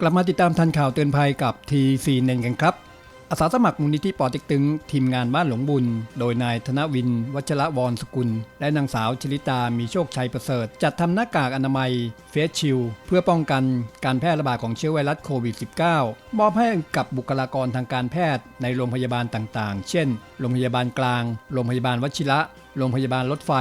กลับมาติดตามทันข่าวเตือนภัยกับทีซีเนนกันครับ อาสาสมัครมูลนิธิปอเต็กตึง ทีมงานบ้านหลวงบุญ โดยนายธนวิน วัชระวรสกุล และนางสาวชลิตามีโชคชัยประเสริฐ จัดทำหน้ากากอนามัยเฟสชิลเพื่อป้องกันการแพร่ระบาดของเชื้อไวรัสโควิด -19 มอบให้กับบุคลากรทางการแพทย์ในโรงพยาบาลต่างๆ เช่น โรงพยาบาลกลาง โรงพยาบาลวชิระ โรงพยาบาลรถไฟ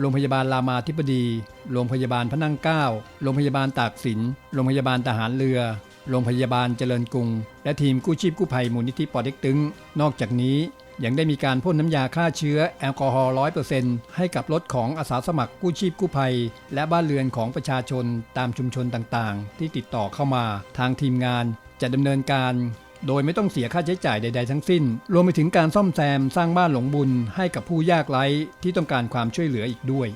โรงพยาบาลรามาธิบดี โรงพยาบาลพระนั่งเกล้าโรงพยาบาลตากสิน โรงพยาบาลทหารเรือ โรงพยาบาลเจริญกรุง และทีมกู้ชีพกู้ภัยมูลนิธิปอเต็กตึง นอกจากนี้ยังได้มีการพ่นน้ำยาฆ่าเชื้อแอลกอฮอล์100%ให้กับรถของอาสาสมัครกู้ชีพกู้ภัย และบ้านเรือนของประชาชนตามชุมชนต่างๆ ที่ติดต่อเข้ามา ทางทีมงานจะดำเนินการโดยไม่ต้องเสียค่าใช้จ่ายใด ๆ ทั้งสิ้น รวมไปถึงการซ่อมแซมสร้างบ้านหลงบุญให้กับผู้ยากไร้ที่ต้องการความช่วยเหลืออีกด้วย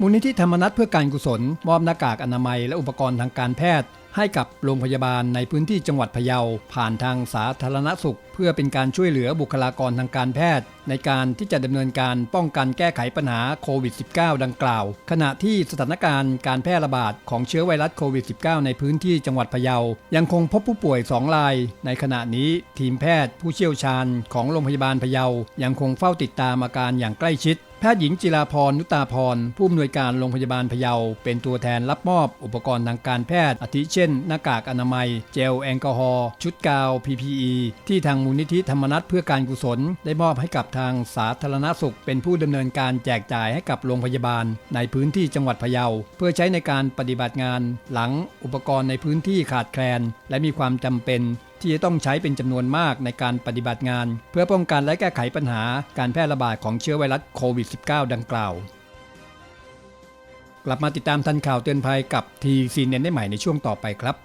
มูลนิธิธรรมนัตเพื่อการกุศล มอบหน้ากากอนามัยและอุปกรณ์ทางการแพทย์ ให้กับโรงพยาบาลในพื้นที่จังหวัดพะเยา ผ่านทางสาธารณสุข เพื่อเป็นการช่วยเหลือบุคลากรทางการแพทย์ ในการที่จะดำเนินการป้องกันแก้ไขปัญหาโควิด -19 ดังกล่าว ขณะที่สถานการณ์การแพร่ระบาดของเชื้อไวรัสโควิด -19 ในพื้นที่จังหวัดพะเยา ยังคงพบผู้ป่วย 2 ราย ในขณะนี้ทีมแพทย์ผู้เชี่ยวชาญของโรงพยาบาลพะเยายังคงเฝ้าติดตามอาการอย่างใกล้ชิด แพทย์หญิงจิราพรนุตาพร ผู้อำนวยการโรงพยาบาลพะเยา เป็นตัวแทนรับมอบอุปกรณ์ทางการแพทย์ อาทิเช่น หน้ากากอนามัย เจลแอลกอฮอล์ชุดกาว PPE ที่ทางมูลนิธิธรรมนัตเพื่อการกุศล ได้มอบให้กับทางสาธารณสุข เป็นผู้ดำเนินการแจกจ่ายให้กับโรงพยาบาล ในพื้นที่จังหวัดพะเยา เพื่อใช้ในการปฏิบัติงาน หลังอุปกรณ์ในพื้นที่ขาดแคลน และมีความจำเป็น ที่จะต้องใช้เป็นจำนวนมากในการปฏิบัติงาน เพื่อป้องกันและแก้ไขปัญหาการแพร่ระบาดของเชื้อไวรัสโควิด -19 ดังกล่าว กลับมาติดตามทันข่าวเตือนภัยกับทีซีเนนได้ใหม่ในช่วงต่อไปครับ